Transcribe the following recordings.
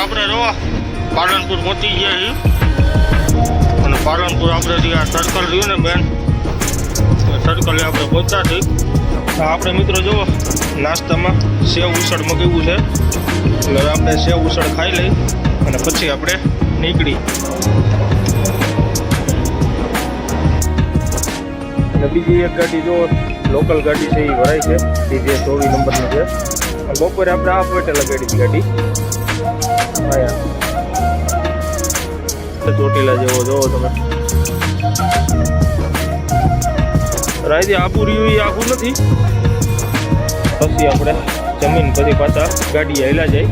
આપણે જો પાલનપુર પહોંચી ગયા છીએ. અને પાલનપુર આપણે આ સર્કલ રહ્યું ને બેન સર્કલે આપણે પહોંચ્યા છીએ. આપણે મિત્રો જુઓ, નાસ્તામાં સેવ ઉસળ મગાવ્યું છે. એટલે આપણે સેવ ઉસળ ખાઈ લઈ અને પછી આપણે નીકળી. અને બીજી એક ગાડી જો લોકલ ગાડી છે, એ ભરાય છે. એ જે ચોવીસ નંબરની છે. બપોરે આપણે આ પેટે લગાડી ગાડી. ચોટીલા જેવો જોવો તમે. રાયથી આબુ રહ્યું એ આબુ નથી. પછી આપણે જમીન પછી પાછા ગાડી હેલા જાય.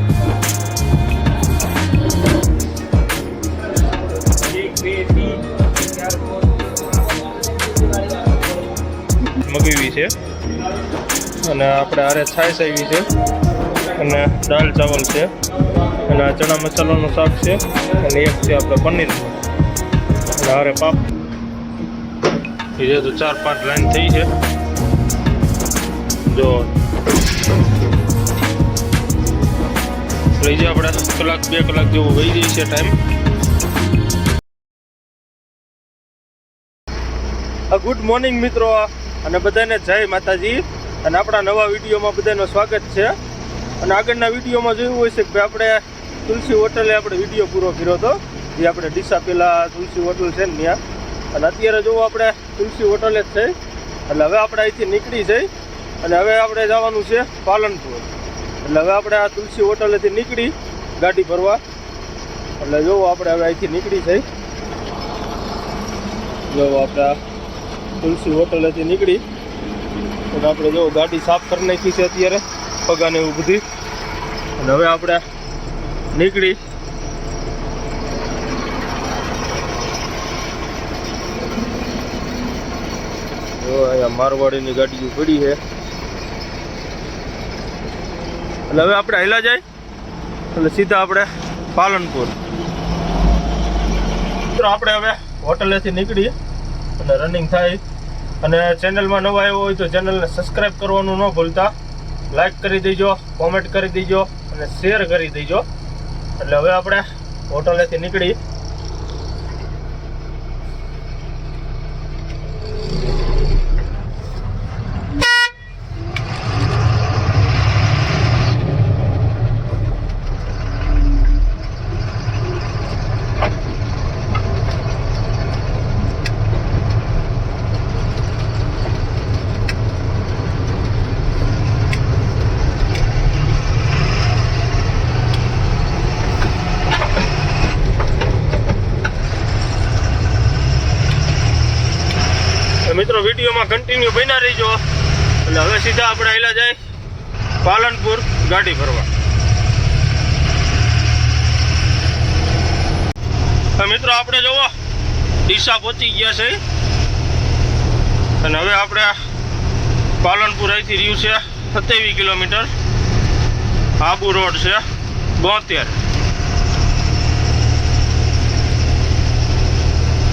મગાવી છે. અને આપણે આરે છાશ આવી છે. અને દાલ ચાવલ છે. અને આ ચણા મસાલાનું શાક છે અને એક છે આપણે પનીર. અને હારે પાપ એ તો ચાર પાંચ લાઈન થઈ છે. જો. લઈ જાય આપણે કલાક, બે કલાક જેવું વહી જાય છે ટાઈમ ગુડ મોર્નિંગ મિત્રો અને બધાને જય માતાજી. અને આપણા નવા વિડીયોમાં બધાનું સ્વાગત છે. અને આગળના વિડીયોમાં જોયું હોય છે કે આપણે તુલસી હોટલે આપણે વીડિયો પૂરો કર્યો હતો. જે આપણે ડીસા પહેલાં તુલસી હોટલ છે ને ત્યાં. અને અત્યારે જોવો આપણે તુલસી હોટલે જ છે. એટલે હવે આપણે અહીંથી નીકળી જઈ. અને હવે આપણે જવાનું છે પાલનપુર. એટલે હવે આપણે આ તુલસી હોટલેથી નીકળી ગાડી ભરવા. એટલે જોવો આપણે હવે અહીંથી નીકળી જઈ. જોવો આપણે તુલસી હોટલેથી નીકળી. અને આપણે જો ગાડી સાફ કરી નાખી છે અત્યારે. પગાને એવું બધી. અને હવે આપણે નીકળી. જો અહીંયા મારવાડીની ગાડીઓ પડી છે. એટલે હવે આપણે હેલા જાય. એટલે સીધા આપણે પાલનપુર. મિત્રો, આપણે હવે હોટલેથી નીકળીએ અને રનિંગ થાય. અને ચેનલમાં નવા આવ્યો હોય તો ચેનલને સબસ્ક્રાઈબ કરવાનું ન ભૂલતા. લાઈક કરી દેજો કોમેન્ટ કરી દેજો અને શેર કરી દેજો. એટલે હવે આપણે હોટલેથી નીકળી તો મિત્રો વિડીયોમાં કન્ટિન્યુ બન્યા રહીજો સીધા આપણે આવેલા જાય પાલનપુર ગાડી ફરવા મિત્રો આપણે જોવો, ડીસા પહોંચી ગયા છે. અને હવે આપણે પાલનપુર અહીંથી રહ્યું છે, સત્યાવીસ કિલોમીટર. આબુ રોડ છે, બોતેર.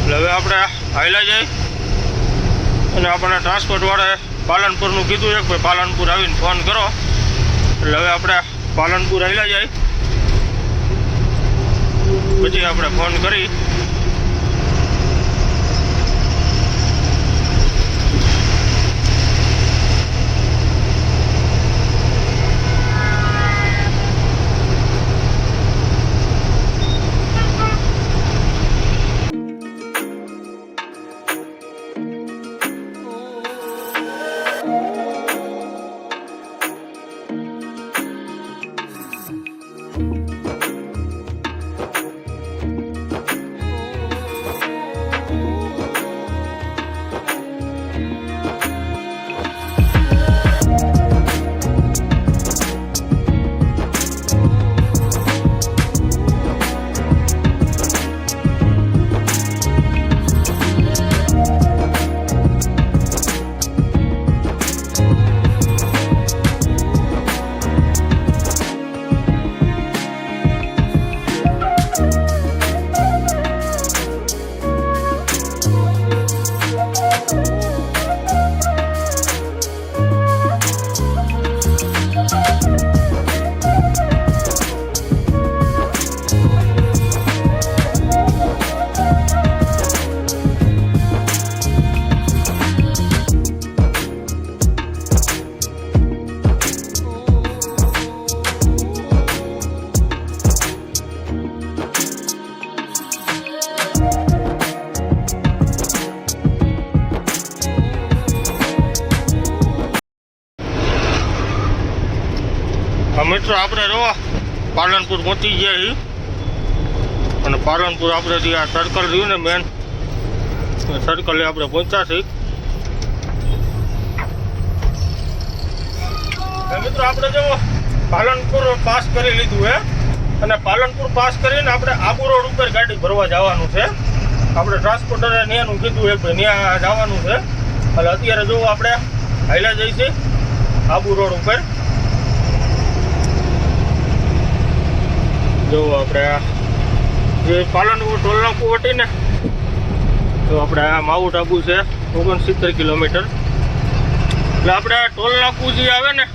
એટલે હવે આપણે હાઈલા જાય. અને આપણને ટ્રાન્સપોર્ટવાળાએ પાલનપુરનું કીધું છે કે ભાઈ પાલનપુર આવીને ફોન કરો. એટલે હવે આપણે પાલનપુર આવેલા જાય. પછી આપણે ફોન કરી. મિત્રો, આપણે જો પાલનપુર પહોંચી ગયા છીએ. અને પાલનપુર આપણે જે આ સર્કલ રહ્યું ને મેન સર્કલે આપણે પહોંચ્યા છીએ. મિત્રો, આપણે જો પાલનપુર પાસ કરી લીધું હે, અને પાલનપુર પાસ કરીને આપણે આબુ રોડ ઉપર ગાડી ભરવા જવાનું છે. આપણે ટ્રાન્સપોર્ટરે ત્યાંનું કીધું કે ભાઈ ત્યાં જવાનું છે. એટલે અત્યારે જો આપણે હાઈલા જઈશું આબુ રોડ ઉપર. જો આપણે જે પાલનપુર ટોલ નાકું વટીને તો આપણે આ માઉન્ટ આબુ છે, ઓગણસિત્તેર કિલોમીટર. એટલે આપણે ટોલ નાકું જે આવે ને,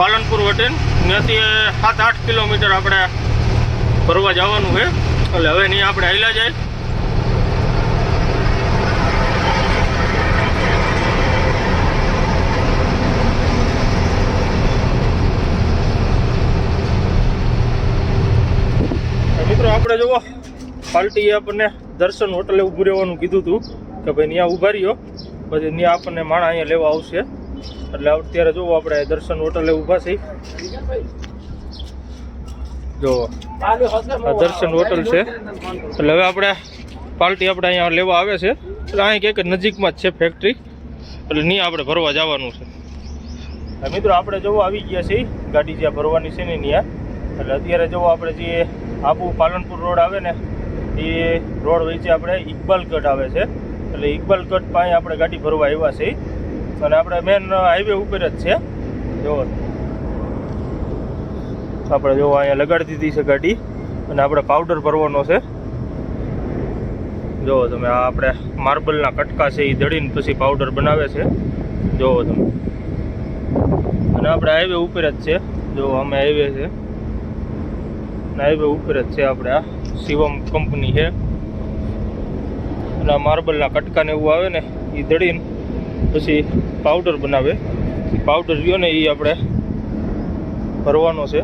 પાલનપુર વટીને ત્યાંથી સાત આઠ કિલોમીટર આપણે ફરવા જવાનું છે. એટલે હવે નહીં આપણે હાઈલા જાય મિત્રો આપણે જુઓ, પાલટીએ આપણને દર્શન હોટલે ઊભું રહેવાનું કીધું હતું કે ભાઈ ત્યાં ઊભા રહ્યો, પછી ત્યાં આપણને માણા અહીંયા લેવા આવશે. એટલે અત્યારે જુઓ આપણે દર્શન હોટલે ઊભા છીએ જો, આ દર્શન હોટલ છે. એટલે હવે આપણે પાર્ટી આપણે અહીંયા લેવા આવે છે. એટલે અહીં કંઈક નજીકમાં જ છે ફેક્ટરી એટલે નહીં આપણે ભરવા જવાનું છે. મિત્રો, આપણે જવું આવી ગયા છીએ. ગાડી જ્યાં ભરવાની છે ને ત્યાં એટલે અત્યારે જોવો આપણે જે આબુ પાલનપુર રોડ આવે ને, એ રોડ વચ્ચે આપણે ઇકબાલ કટ આવે છે. એટલે ઇકબાલ કટ પાસે આપણે ગાડી ભરવા આવ્યા છીએ. અને આપણે મેન હાઈવે ઉપર જ છે. જો આપણે જો અહીંયા લગાડી દીધી છે ગાડી. અને આપણે પાવડર ભરવાનો છે. જુઓ તમે, આ આપણે માર્બલના કટકા છે, એ દળીને પછી પાવડર બનાવે છે. જુઓ તમે. અને આપણે હાઈવે ઉપર જ છે. જો અમે હાઈવે છે. હાઈવે ઉપર જ છે આપણે, આ શિવમ કંપની છે. અને આ માર્બલના કટકા ને એવું આવે ને એ દળીને પછી પાવડર બનાવે. પાવડર રહ્યો ને એ આપણે ભરવાનો છે.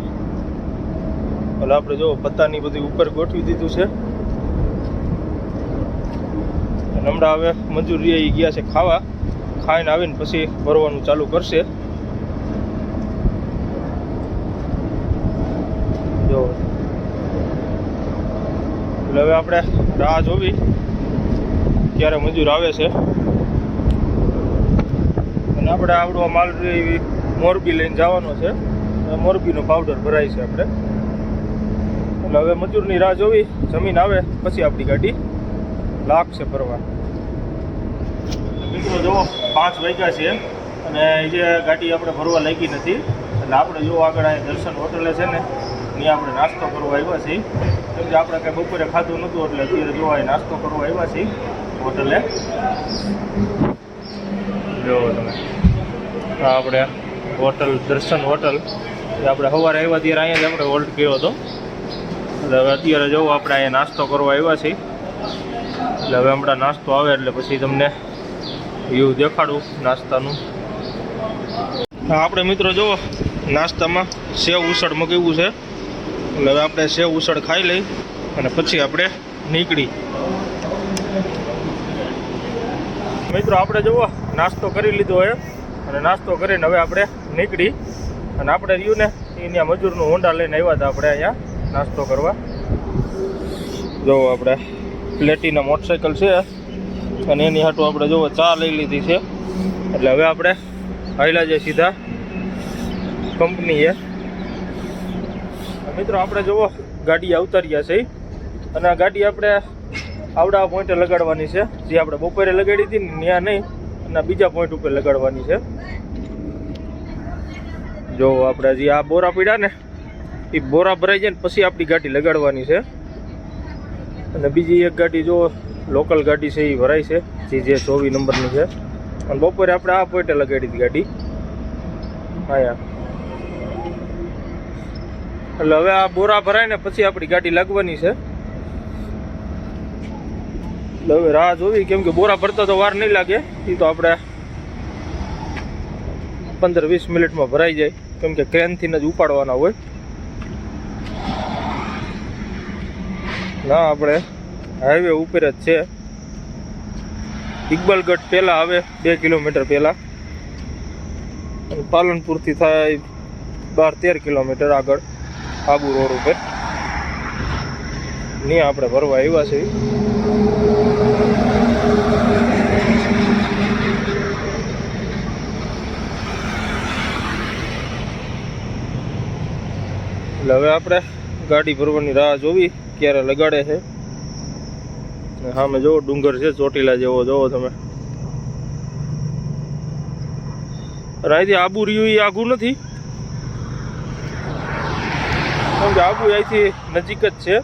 એટલે આપણે જો પત્તાની બધી ઉપર ગોઠવી દીધું છે. હમણાં હવે મજૂર એ ગયા છે ખાવા. ખાઈને આવીને પછી ભરવાનું ચાલુ કરશે જો એટલે હવે આપણે રાહ જોવી ક્યારે મજૂર આવે છે. અને આપણે આવડો માલ એવી મોરબી લઈને જવાનો છે. મોરબીનો પાવડર ભરાય છે આપણે. એટલે હવે મજૂરની રાહ જોવી. જમીન આવે, પછી આપણી ગાડી. લાગશે ફરવા મિત્રો જુઓ, પાંચ વાગ્યા છે. અને જે ગાડી આપણે ભરવા લાગી નથી. એટલે આપણે જો આગળ અહીંયા દર્શન હોટલે છે ને. ત્યાં આપણે નાસ્તો કરવા આવ્યા છીએ. કેમ કે આપણે કાંઈ બપોરે ખાધું નહોતું એટલે અત્યારે જોવા નાસ્તો કરવા આવ્યા છીએ હોટલે. જોવો તમે. આપણે હોટલ, દર્શન હોટલ. આપણે સવારે આવ્યા ત્યારે અહીંયા જ આપણે હોલ્ટ કર્યો હતો. એટલે હવે અત્યારે જવું આપણે અહીંયા નાસ્તો કરવા આવ્યા છીએ. એટલે હવે હમણાં નાસ્તો આવે એટલે પછી તમને વ્યૂ દેખાડું નાસ્તાનું. આપણે મિત્રો જુઓ નાસ્તામાં સેવ ઉસળ મગાવ્યું છે. એટલે હવે આપણે સેવ ઉસળ ખાઈ લઈ અને પછી આપણે નીકળી. મિત્રો, આપણે જુઓ, નાસ્તો કરી લીધો હોય અને નાસ્તો કરીને હવે આપણે નીકળી. અને આપણે રહ્યું ને અહીંયા મજૂરનું હોન્ડા લઈને આવ્યા હતા આપણે અહીંયા નાસ્તો કરવા. જુઓ આપણે, પ્લેટીના મોટરસાઇકલ છે અને એની હાટું આપણે જુઓ, ચા લઈ લીધી છે. એટલે હવે આપણે આવેલા જઈએ સીધા કંપનીએ. મિત્રો, આપણે જુઓ, ગાડી અવતર્યા છે. અને આ ગાડી આપણે આવડા પોઈન્ટે લગાડવાની છે. જે આપણે બપોરે લગાડી હતી ને ત્યાં નહીં, અને બીજા પોઈન્ટ ઉપર લગાડવાની છે. જો આપણે જે આ બોરા પીડા ને, એ બોરા ભરાઈ જાય ને પછી આપણી ગાડી લગાડવાની છે. અને બીજી એક ગાડી જો લોકલ ગાડી છે, એ ભરાય છે. જે જે ચોવીસ નંબરની છે. અને બપોરે આપણે આ પોઈન્ટે લગાડી હતી ગાડી. અહીંયા એટલે હવે આ બોરા ભરાય ને પછી આપણી ગાડી લાગવાની છે. એટલે હવે રાહ જોવી, કેમ કે બોરા ભરતા તો વાર નહીં લાગે એ તો આપણે પંદર વીસ મિનિટમાં ભરાઈ જાય, કેમ કે ક્રેનથી જ ઉપાડવાના હોય. ના, આપણે હાઈવે ઉપર જ છે. ઇકબાલગઢ પહેલાં આવે, બે કિલોમીટર પહેલાં. પાલનપુરથી થાય બાર તેર કિલોમીટર આગળ. આબુ રોડ ઉપર. ને આપણે ભરવા આવ્યા છે એટલે હવે આપણે ગાડી ભરવાની રાહ જોવી, ક્યારે લગાડે છે. હા મેં જોવો ડુંગર છે, ચોટીલા જેવો જોવો તમે. અને આબુ રહ્યું, એ આઘું નથી. આબુ અહીંથી નજીક જ છે.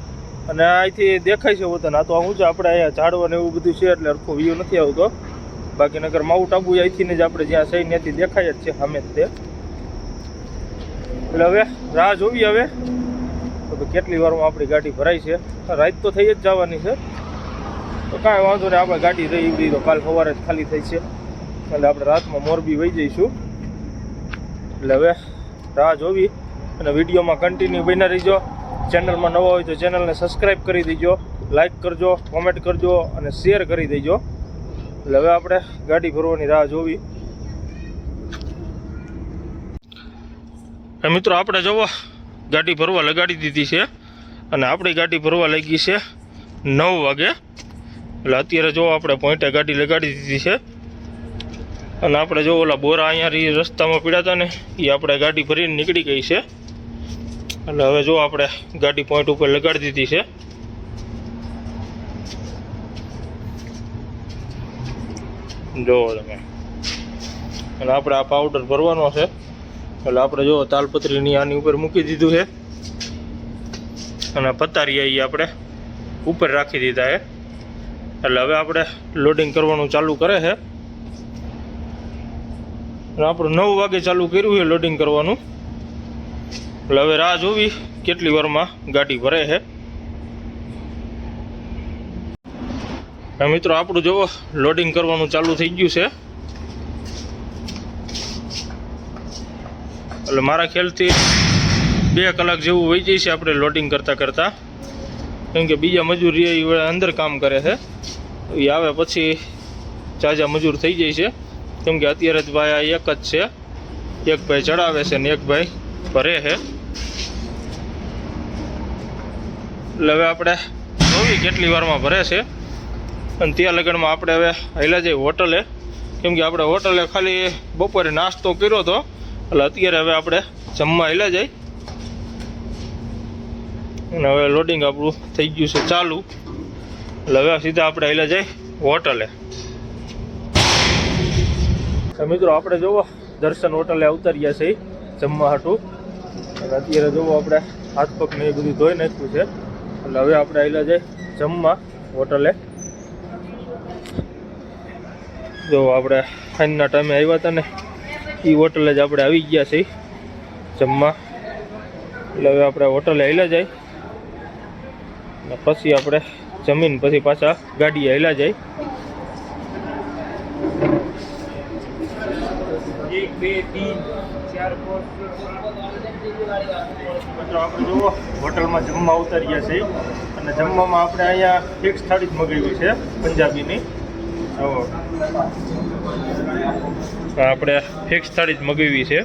અને અહીંથી દેખાય છે વતન. આ તો હું છે આપણે અહીંયા ઝાડવા ને એવું બધું છે, એટલે હરખો વ્યૂ નથી આવતો. બાકી નગર માઉન્ટ આબુ અહીંથી જ આપણે જ્યાં છે, ત્યાંથી દેખાય જ છે સામે તે. એટલે હવે રાહ જોવી હવે. તો કેટલી વારમાં આપણી ગાડી ભરાય છે. રાત તો થઈ જ જવાની છે. તો કાંઈ વાંધો નહીં, આપણે ગાડી રહી એવી તો કાલ સવારે જ ખાલી થઈ છે. એટલે આપણે રાતમાં મોરબી વહી જઈશું. એટલે હવે રાહ જોવી. અને વિડીયોમાં કન્ટિન્યુ બની રહીજો. ચેનલમાં નવા હોય તો ચેનલને સબસ્ક્રાઈબ કરી દેજો લાઇક કરજો કોમેન્ટ કરજો અને શેર કરી દેજો. એટલે હવે આપણે ગાડી ભરવાની રાહ જોવી. મિત્રો, આપણે જોવો, ગાડી ભરવા લગાડી દીધી છે અને આપણી ગાડી ભરવા લાગી છે નવ વાગે. એટલે અત્યારે જો આપણે પોઈન્ટે ગાડી લગાડી દીધી છે. અને આપણે જો ઓલા બોરા અહીંયા રસ્તામાં પીડાતા ને એ આપણે ગાડી ભરીને નીકળી ગઈ છે. એટલે હવે જો આપણે ગાડી પોઈન્ટ ઉપર લગાડી દીધી છે. જોવો તમે. અને આપણે આ પાવડર ભરવાનો છે. એટલે આપણે જો તાલપત્રીની આની ઉપર મૂકી દીધું છે. અને પતારી એ આપણે ઉપર રાખી દીધા છે. એટલે હવે આપણે લોડિંગ કરવાનું ચાલુ કરે છે. અને આપણે નવ વાગે ચાલુ કર્યું છે લોડિંગ કરવાનું. એટલે હવે રાહ જોવી કેટલી વારમાં ગાડી ભરે છે. મિત્રો, આપણું જોવો લોડિંગ કરવાનું ચાલુ થઈ ગયું છે. એટલે મારા ખ્યાલથી બે કલાક જેવું વહી જાય છે આપણે લોડિંગ કરતાં કરતાં. કેમ કે બીજા મજૂર એ અંદર કામ કરે છે. એ આવે પછી ચાજા મજૂર થઈ જાય છે. કેમ કે અત્યારે જ ભાઈ આ એક જ છે. એક ભાઈ ચડાવે છે ને એક ભાઈ ભરે છે એટલે હવે આપણે જોવી કેટલી વારમાં ભરે છે. અને ત્યાં લગનમાં આપણે હવે હેલા જઈએ હોટલે. કેમ કે આપણે હોટલે ખાલી બપોરે નાસ્તો કર્યો હતો. એટલે અત્યારે હવે આપણે જમવા હેલા જઈ અને હવે લોડિંગ આપણું થઈ ગયું છે ચાલુ. એટલે હવે સીધા આપણે હેલા જઈ હોટલે. મિત્રો, આપણે જોવો, દર્શન હોટલે અવતર્યા છે જમવા હાટું. અત્યારે જોવો આપણે હાથ પગ ને એ બધું ધોઈ નાખ્યું છે. એટલે હવે આપણે આવેલા જાય જમવા હોટલે. જો આપણે સાંજના ટાઈમે આવ્યા હતા ને એ હોટલે જ આપણે આવી ગયા છીએ જમવા. એટલે હવે આપણે હોટલે આવેલા જાય. અને પછી આપણે જમીન પછી પાછા ગાડીએ આવેલા જાય. જુઓ, હોટલમાં જમવા ઉતારીએ છીએ. અને જમવામાં આપણે અહીંયા ફિક્સ થાળી જ મગાવી છે, પંજાબીની. જુઓ. આપણે ફિક્સ થાળી જ મગાવી છે.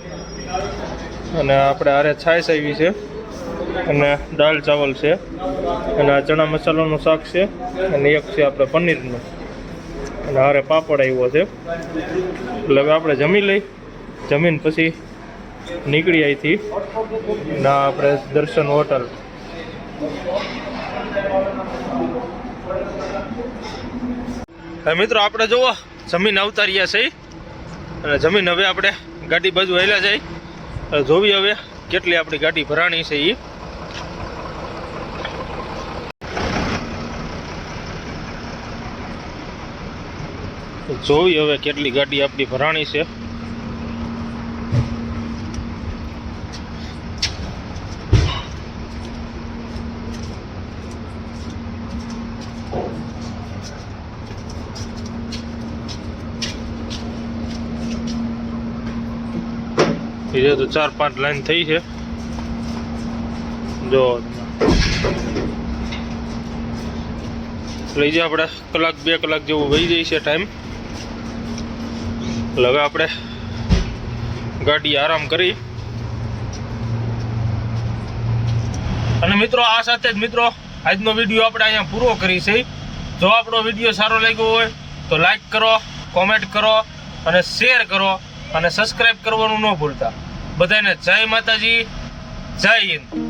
અને આપણે આરે છાશ આવી છે. અને દાળ ચાવલ છે. અને આ ચણા મસાલાનું શાક છે. અને એક છે આપણે પનીરનું. અને હારે પાપડ આવ્યો છે. એટલે આપણે જમી લઈ. જમીન પછી નીકળી અહીંથી ના, આપણે દર્શન હોટલ. મિત્રો, આપણે જુઓ, જમીન અવતાર્યા છે અને જમીન હવે આપણે ગાડી બાજુ હેલા જાય જોવી હવે કેટલી આપણી ગાડી ભરાણી છે એ જોવી હવે કેટલી ગાડી આપણી ભરાણી છે. ચાર પાંચ લાઈન થઈ છે. જો. લઈ જાય આપણે, કલાક, બે કલાક જેવું વહી જાય છે ટાઈમ એટલે હવે આપણે ગાડી આરામ કરી. અને મિત્રો, આ સાથે જ મિત્રો, આજનો વીડિયો આપણે અહીંયા પૂરો કરી જો આપણો વીડિયો સારો લાગ્યો હોય, તો લાઈક કરો કોમેન્ટ કરો અને શેર કરો અને સબસ્ક્રાઇબ કરવાનું ન ભૂલતા. બધાને જય માતાજી જય હિન્દ.